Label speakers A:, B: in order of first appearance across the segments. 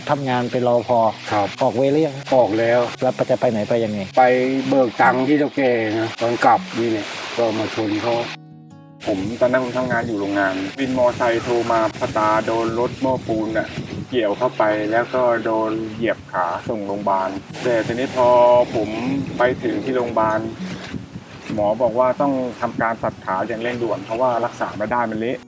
A: นั้นทำงานเป็นรอพอ
B: ครับ
A: ออกเวรหรือยัง
B: ออกแล้ว
A: แล้วจะไปไหนไปยังไง
B: ไปเบิกตังค์ที่เจ้าแก่นะตอนกลับนี่เนี่ยก็มาชนเขา
C: ผมตอนนั้นผมทำงานอยู่โรงงาน วินมอไซค์โทรมาพตาโดนรถโม้ปูนอะเกี่ยวเข้าไปแล้วก็โดนเหยียบขาส่งโรงพยาบาลแต่ทีนี้พอผมไปถึงที่โรงพยาบาล หมอบอกว่าต้องทำการตัดขาอย่างเร่งด่วน เพราะว่ารักษาไม่ได้มันเละ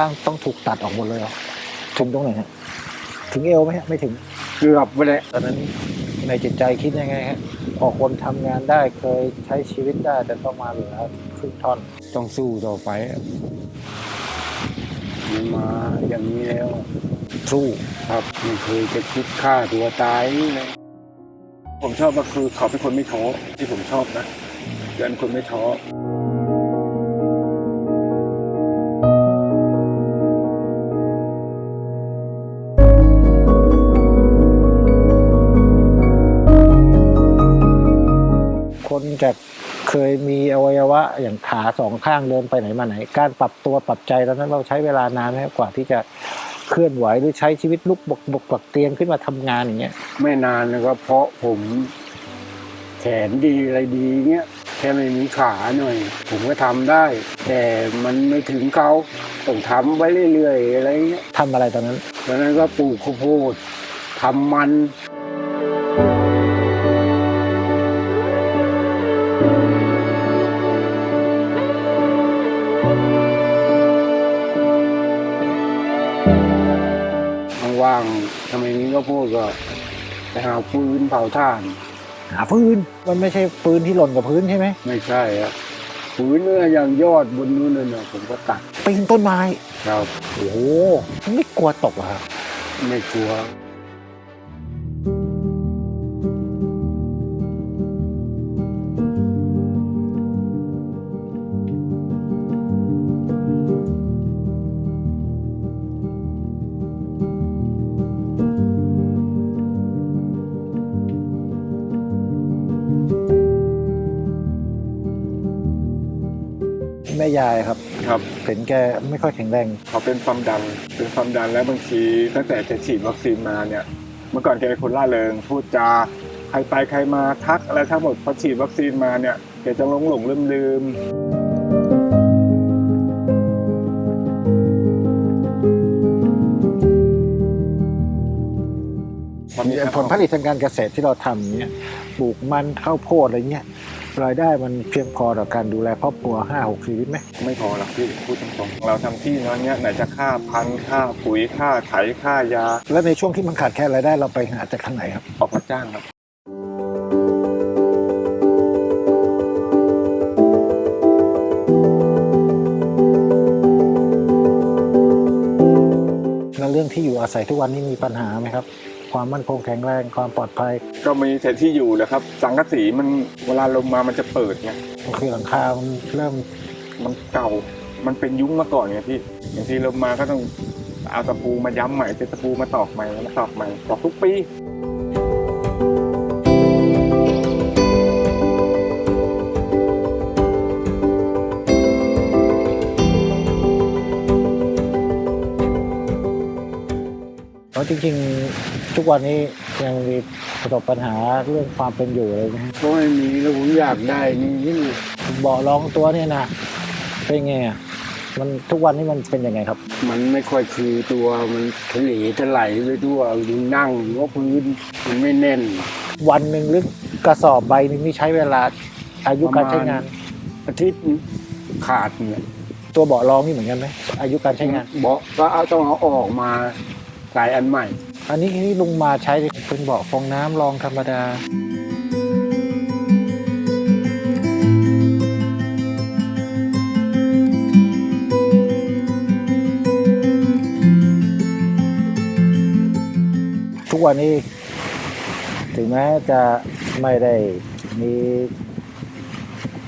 A: ล่างต้องถูกตัดออกหมดเลยเหรอถึงตรงไหนฮะถึงเอวไหมฮะไม่ถึง
B: เกือบไปเลย
A: ตอนนั้นในจิตใจคิดยังไงฮะพอคนทำงานได้เคยใช้ชีวิตได้ แต่ต้องมาเหลือครึ่งท่อน
B: ต้องสู้ต่อไปมันมาอย่างนี้แล้ว
A: สู้
B: ครับไม่เคยจะคิดฆ่าตัวตายเลย
C: ผมชอบก็คือเขาเป็นคนไม่ท้อที่ผมชอบนะเป็นคนไม่ท้อ
A: คนจะเคยมีอวัยวะอย่างขาสองข้างเดินไปไหนมาไหน การปรับตัวปรับใจตอนนั้นเราใช้เวลานานไหมครับกว่าที่จะเคลื่อนไหวหรือใช้ชีวิตลุกบกบกปักเตียงขึ้นมาทำงานอย่างเงี้ย
B: ไม่นานนะครับ เพราะผมแขนดีอะไรดีเงี้ยแค่ไม่มีขาหน่อย ผมก็ทำได้ แต่มันไม่ถึงเขาต้องทำไว้เรื่อยๆอะไรเงี้ย
A: ทำอะไรตอนนั้น
B: ตอนนั้นก็ปลูกข้าวโพดทำมัน ว่างๆทำไมนี้ก็พูดก็ไปหาฟืนเผาถ่าน
A: หาฟืนมันไม่ใช่ปืนที่หล่นกับพื้นใช่ไหม
B: ไม่ใช่อะฟืนเนี่ยอย่างยอดบนนู้นน่ะผมก็ตัด
A: ปีนต้นไม้
B: ครับ
A: โอ้โหไม่กลัวตกเหรอครับ
B: ไม่กลัว
A: แม่ยายครับ
C: ครับ
A: เห็นแกไม่ค่อยแข็งแรง
C: เขาเป็นความดันเป็นความดันแล้วบางทีตั้งแต่แกฉีดวัคซีนมาเนี่ย เมื่อก่อนแกเป็นคนล่าเริงพูดจาใครไปใครมาทักอะไรทั้งหมดพอฉีดวัคซีนมาเนี่ยแกจะหลงหลงลืมลืมพอมี
A: ผลผลิตทางการเกษตรที่เราทำเนี้ยปลูกมันข้าวโพดอะไรเงี้ย รายได้มันเพียงพอต่อการดูแลครอบครัวห้าหกชีวิตไหม
C: ไม่พอหรอกพี่พูดตรงๆเราทำที่น้อยเนี้ยไหนจะค่าพันธุ์ค่าปุ๋ยค่าไถค่ายา
A: แล้วในช่วงที่มันขาดแคลนรายได้เราไปหาจากทางไหนครับ
C: ออกรับจ้างครับ
A: แล้วเรื่องที่อยู่อาศัยทุกวันนี้มีปัญหาไหมครับ ความมั่นคงแข็งแรงความปลอดภัย
C: ก็มีแต่ที่อยู่แหละครับ สังกะสีมันเวลาลงมามันจะเปิดไง
A: ก็คือหลังคามันเริ่ม
C: มันเก่า มันเป็นยุ้งมาก่อนไงพี่บางทีลงมาก็ต้องเอาตะปูมาย้ำใหม่เจตะปูมาตอกใหม่มาตอกใหม่ตอกทุกปี
A: เพราะจริงๆ ทุกวันนี้ยังมีประสบปัญหาเรื่องความเป็นอยู่เลยนะฮะ
B: ก็ไม่มีแล้วผมอยากได้นี่นี่
A: เบาะรองตัวเนี่ยนะเป็นไงอะมันทุกวันนี้มันเป็นยังไงครับ
B: มันไม่ค่อยคือตัวมันทะเลทลายไปทั่วดูนั่งก็พื้นมันไม่แน่น
A: วันหนึ่งหรือกระสอบใบหนึงนี่ใช้เวลาอายุการใช้งาน
B: อาทิตย์ขาดเนี่ย
A: ตัวเบาะรองนี่เหมือนกันไหมอายุการใช้งาน
B: เบาะก็เอาต้องเอาออกมาใส่อันใหม่
A: อันนี้ที่ลุงมาใช้เป็นเบาะฟองน้ำรองธรรมดา ทุกวันนี้ ถึงแม้จะไม่ได้มี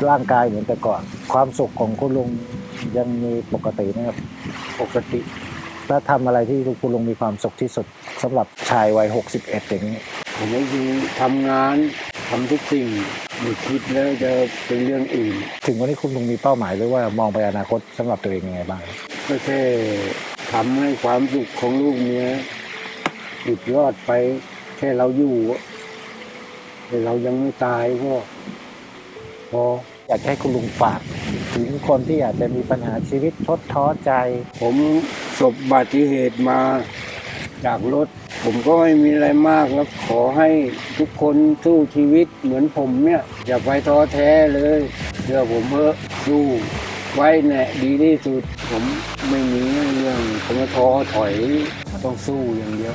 A: ร่างกายเหมือนแต่ก่อน ความสุขของคุณลุงยังมีปกตินะครับ
B: ปกติ
A: แล้วทำอะไรที่คุณลุงมีความสุขที่สุดสำหรับชายวัย 61 อย่างนี้
B: ผมก็คือทำงานทำทุกสิ่งไม่คิดแล้วจะเป็นเรื่องอื่น
A: ถึงวันนี้คุณลุงมีเป้าหมายหรือว่ามองไปอนาคตสำหรับตัวเองยังไงบ้าง
B: ก็แค่ทำให้ความสุขของลูกเมียหยุดยอดไป แค่เราอยู่แต่เรายังไม่ตายก็พอ
A: อยากให้คุณลุงฝากถึงคนที่อาจจะมีปัญหาชีวิตทดท้อใจ
B: ผมประ สบบัติเหตุมาจากรถ ผมก็ไม่มีอะไรมากแล้วขอให้ทุกคนสู้ชีวิตเหมือนผมเนี่ย อย่าไปท้อแท้เลยเชื่อผมเถอะสู้ไว้แน่ดีที่สุด ผมไม่มีเรื่องผมจะท้อถอยต้องสู้อย่างเดียว